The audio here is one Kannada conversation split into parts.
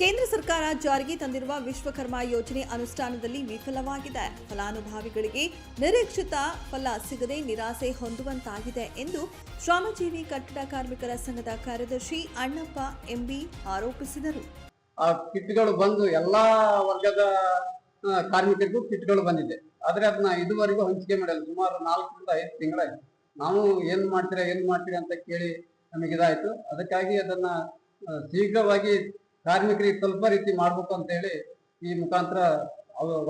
ಕೇಂದ್ರ ಸರ್ಕಾರ ಜಾರಿಗೆ ತಂದಿರುವ ವಿಶ್ವಕರ್ಮ ಯೋಜನೆ ಅನುಷ್ಠಾನದಲ್ಲಿ ವಿಫಲವಾಗಿದೆ. ಫಲಾನುಭವಿಗಳಿಗೆ ನಿರೀಕ್ಷಿತ ಫಲ ಸಿಗದೆ ನಿರಾಸೆ ಹೊಂದುವಂತಾಗಿದೆ ಎಂದು ಶ್ರಮಜೀವಿ ಕಟ್ಟಡ ಕಾರ್ಮಿಕರ ಸಂಘದ ಕಾರ್ಯದರ್ಶಿ ಅಣ್ಣಪ್ಪ ಎಂಬಿ ಆರೋಪಿಸಿದರು. ಆ ಕಿಟ್ಗಳು ಬಂದು ಎಲ್ಲಾ ವರ್ಗದ ಕಾರ್ಮಿಕರಿಗೂ ಕಿಟ್ಗಳು ಬಂದಿದೆ. ಆದ್ರೆ ಅದನ್ನ ಇದುವರೆಗೂ ಹಂಚಿಕೆ ಮಾಡಿಲ್ಲ. ಸುಮಾರು ನಾಲ್ಕರಿಂದ ಐದು ತಿಂಗಳಾಯ್ತು. ನಾವು ಏನ್ ಮಾಡ್ತೀರಾ ಏನ್ ಮಾಡ್ತೀರಾ ಅಂತ ಕೇಳಿ ನಮಗೆ ಇದಾಯ್ತು ಅದಕ್ಕಾಗಿ ಅದನ್ನ ಶೀಘ್ರವಾಗಿ ಕಾರ್ಮಿಕರಿಗೆ ಸ್ವಲ್ಪ ರೀತಿ ಮಾಡ್ಬೇಕು ಅಂತ ಹೇಳಿ ಈ ಮುಖಾಂತರ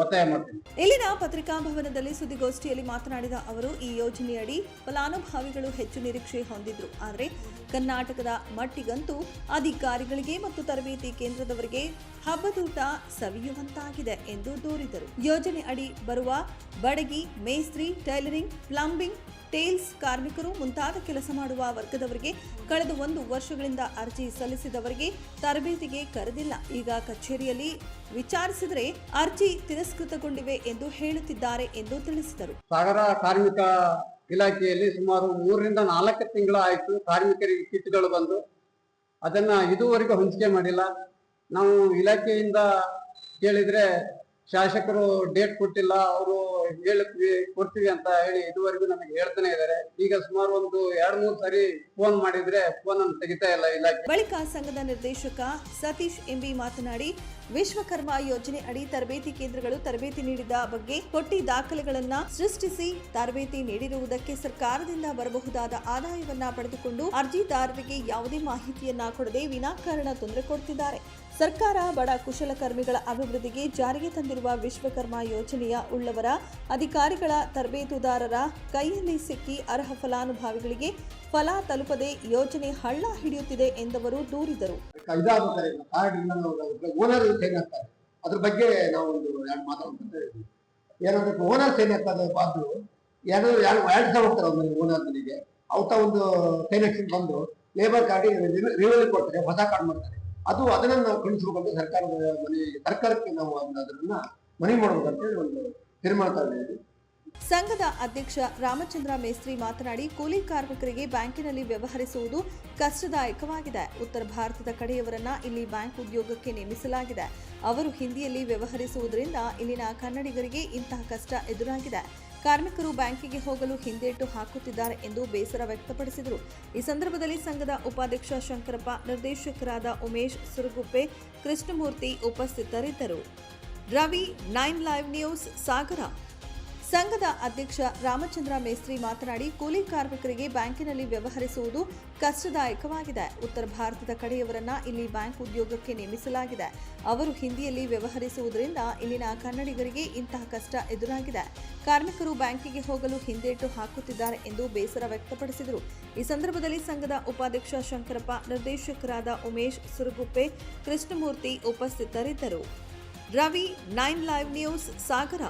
ಒತ್ತಾಯ ಮಾಡ್ತೀನಿ. ಇಲ್ಲಿನ ಪತ್ರಿಕಾ ಭವನದಲ್ಲಿ ಸುದ್ದಿಗೋಷ್ಠಿಯಲ್ಲಿ ಮಾತನಾಡಿದ ಅವರು, ಈ ಯೋಜನೆಯಡಿ ಫಲಾನುಭವಿಗಳು ಹೆಚ್ಚು ನಿರೀಕ್ಷೆ ಹೊಂದಿದ್ರು. ಆದರೆ ಕರ್ನಾಟಕದ ಮಟ್ಟಿಗಂತೂ ಅಧಿಕಾರಿಗಳಿಗೆ ಮತ್ತು ತರಬೇತಿ ಕೇಂದ್ರದವರಿಗೆ ಹಬ್ಬದೂಟ ಸವಿಯುವಂತಾಗಿದೆ ಎಂದು ದೂರಿದರು. ಯೋಜನೆ ಅಡಿ ಬರುವ ಬಡಗಿ, ಮೇಸ್ತ್ರಿ, ಟೈಲರಿಂಗ್, ಪ್ಲಂಬಿಂಗ್, ಟೇಲ್ಸ್ ಕಾರ್ಮಿಕರು ಮುಂತಾದ ಕೆಲಸ ಮಾಡುವ ವರ್ಗದವರಿಗೆ ಕಳೆದ ಒಂದು ವರ್ಷಗಳಿಂದ ಅರ್ಜಿ ಸಲ್ಲಿಸಿದವರಿಗೆ ತರಬೇತಿಗೆ ಕರೆದಿಲ್ಲ. ಈಗ ಕಚೇರಿಯಲ್ಲಿ ವಿಚಾರಿಸಿದರೆ ಅರ್ಜಿ ತಿರಸ್ಕೃತಗೊಂಡಿವೆ ಎಂದು ಹೇಳುತ್ತಿದ್ದಾರೆ ಎಂದು ತಿಳಿಸಿದರು. ಸಾಗರ ಕಾರ್ಮಿಕ ಇಲಾಖೆಯಲ್ಲಿ ಸುಮಾರು ಮೂರರಿಂದ ನಾಲ್ಕು ತಿಂಗಳ ಆಯ್ತು ಕಾರ್ಮಿಕರಿಗೆ ಕಿಟ್ಗಳು ಬಂದು. ಅದನ್ನ ಇದುವರೆಗೂ ಹಂಚಿಕೆ ಮಾಡಿಲ್ಲ. ನಾವು ಇಲಾಖೆಯಿಂದ ಕೇಳಿದ್ರೆ ಶಾಸಕರು ಡೇಟ್ ಕೊಟ್ಟಿಲ್ಲ. ಅವರು ಹೇಳ್ತೀವಿ ಕೊಡ್ತೀವಿ ಅಂತ ಹೇಳಿ ಇದುವರೆಗೂ ನಮಗೆ ಹೇಳ್ತಾನೆ ಇದ್ದಾರೆ. ಈಗ ಸುಮಾರು ಒಂದು ಎರಡ್ ಮೂರು ಸಾರಿ ಫೋನ್ ಮಾಡಿದ್ರೆ ಫೋನ್ ಅನ್ನು ತೆಗಿತಾ ಇಲ್ಲ ಇಲಾಖೆ. ಬಳಿಕ ಸಂಘದ ನಿರ್ದೇಶಕ ಸತೀಶ್ ಎಂಬಿ ಮಾತನಾಡಿ, ವಿಶ್ವಕರ್ಮ ಯೋಜನೆ ಅಡಿ ತರಬೇತಿ ಕೇಂದ್ರಗಳು ತರಬೇತಿ ನೀಡಿದ ಬಗ್ಗೆ ಕೊಟ್ಟಿ ದಾಖಲೆಗಳನ್ನ ಸೃಷ್ಟಿಸಿ ತರಬೇತಿ ನೀಡಿರುವುದಕ್ಕೆ ಸರ್ಕಾರದಿಂದ ಬರಬಹುದಾದ ಆದಾಯವನ್ನ ಪಡೆದುಕೊಂಡು ಅರ್ಜಿದಾರರಿಗೆ ಯಾವುದೇ ಮಾಹಿತಿಯನ್ನ ಕೊಡದೆ ವಿನಾಕಾರಣ ತೊಂದರೆ ಕೊಡ್ತಿದ್ದಾರೆ. ಸರ್ಕಾರ ಬಡ ಕುಶಲಕರ್ಮಿಗಳ ಅಭಿವೃದ್ಧಿಗೆ ಜಾರಿಗೆ ತಂದಿರುವ ವಿಶ್ವಕರ್ಮ ಯೋಜನೆಯ ಉಳ್ಳವರ ಅಧಿಕಾರಿಗಳ ತರಬೇತುದಾರರ ಕೈಯಲ್ಲಿ ಸಿಕ್ಕಿ ಅರ್ಹ ಫಲಾನುಭವಿಗಳಿಗೆ ಫಲ ತಲುಪದೆ ಯೋಜನೆ ಹಳ್ಳ ಹಿಡಿಯುತ್ತಿದೆ ಎಂದವರು ದೂರಿದರು. ಅದ್ರ ಬಗ್ಗೆ ನಾವು ಒಂದು ಎರಡು ಮಾತಾಡ್ತಾ ಇದ್ವಿ ಏನಾದ್ರೆ ಓನರ್ಸ್ ಏನಾಗ್ತದೆ ಬಾದ್ರು ಎರಡು ಎರಡು ಎರಡು ಸಾವಿರ ಹೋಗ್ತಾರೆ ಒಂದು ಓನರ್ ಮನೆಗೆ. ಅವತ್ತ ಒಂದು ಸೈಲೆಕ್ಷನ್ ಬಂದು ಲೇಬರ್ ಕಾರ್ಡ್ ರಿವಲ್ ಕೊಡ್ತಾರೆ ಹೊಸ ಕಾರ್ಡ್ ಮಾಡ್ತಾರೆ. ಅದು ಅದನ್ನ ನಾವು ಕಳಿಸ್ಬೇಕಂತ ಸರ್ಕಾರದ ಮನೆ ಸರ್ಕಾರಕ್ಕೆ ನಾವು ಅದನ್ನ ಅದನ್ನ ಮನವಿ ಮಾಡ್ಬೇಕಂತೇಳಿ ಒಂದು ತಗೊಂಡಿದ್ವಿ ಸಂಘದ ಅಧ್ಯಕ್ಷ ರಾಮಚಂದ್ರ ಮೇಸ್ತ್ರಿ ಮಾತನಾಡಿ, ಕೂಲಿ ಕಾರ್ಮಿಕರಿಗೆ ಬ್ಯಾಂಕಿನಲ್ಲಿ ವ್ಯವಹರಿಸುವುದು ಕಷ್ಟದಾಯಕವಾಗಿದೆ. ಉತ್ತರ ಭಾರತದ ಕಡೆಯವರನ್ನ ಇಲ್ಲಿ ಬ್ಯಾಂಕ್ ಉದ್ಯೋಗಕ್ಕೆ ನೇಮಿಸಲಾಗಿದೆ. ಅವರು ಹಿಂದಿಯಲ್ಲಿ ವ್ಯವಹರಿಸುವುದರಿಂದ ಇಲ್ಲಿನ ಕನ್ನಡಿಗರಿಗೆ ಇಂತಹ ಕಷ್ಟ ಎದುರಾಗಿದೆ. ಕಾರ್ಮಿಕರು ಬ್ಯಾಂಕಿಗೆ ಹೋಗಲು ಹಿಂದೇಟು ಹಾಕುತ್ತಿದ್ದಾರೆ ಎಂದು ಬೇಸರ ವ್ಯಕ್ತಪಡಿಸಿದರು. ಈ ಸಂದರ್ಭದಲ್ಲಿ ಸಂಘದ ಉಪಾಧ್ಯಕ್ಷ ಶಂಕರಪ್ಪ, ನಿರ್ದೇಶಕರಾದ ಉಮೇಶ್ ಸುರಗುಪ್ಪೆ, ಕೃಷ್ಣಮೂರ್ತಿ ಉಪಸ್ಥಿತರಿದ್ದರು. Ravi, nine live news, Sagara. ಸಂಘದ ಅಧ್ಯಕ್ಷ ರಾಮಚಂದ್ರ ಮೇಸ್ತ್ರಿ ಮಾತನಾಡಿ, ಕೂಲಿ ಕಾರ್ಮಿಕರಿಗೆ ಬ್ಯಾಂಕಿನಲ್ಲಿ ವ್ಯವಹರಿಸುವುದು ಕಷ್ಟದಾಯಕವಾಗಿದೆ. ಉತ್ತರ ಭಾರತದ ಕಡೆಯವರನ್ನ ಇಲ್ಲಿ ಬ್ಯಾಂಕ್ ಉದ್ಯೋಗಕ್ಕೆ ನೇಮಿಸಲಾಗಿದೆ. ಅವರು ಹಿಂದಿಯಲ್ಲಿ ವ್ಯವಹರಿಸುವುದರಿಂದ ಇಲ್ಲಿನ ಕನ್ನಡಿಗರಿಗೆ ಇಂತಹ ಕಷ್ಟ ಎದುರಾಗಿದೆ. ಕಾರ್ಮಿಕರು ಬ್ಯಾಂಕಿಗೆ ಹೋಗಲು ಹಿಂದೇಟು ಹಾಕುತ್ತಿದ್ದಾರೆ ಎಂದು ಬೇಸರ ವ್ಯಕ್ತಪಡಿಸಿದರು. ಈ ಸಂದರ್ಭದಲ್ಲಿ ಸಂಘದ ಉಪಾಧ್ಯಕ್ಷ ಶಂಕರಪ್ಪ, ನಿರ್ದೇಶಕರಾದ ಉಮೇಶ್ ಸುರಗುಪ್ಪೆ, ಕೃಷ್ಣಮೂರ್ತಿ ಉಪಸ್ಥಿತರಿದ್ದರು. Ravi nine live news Sagara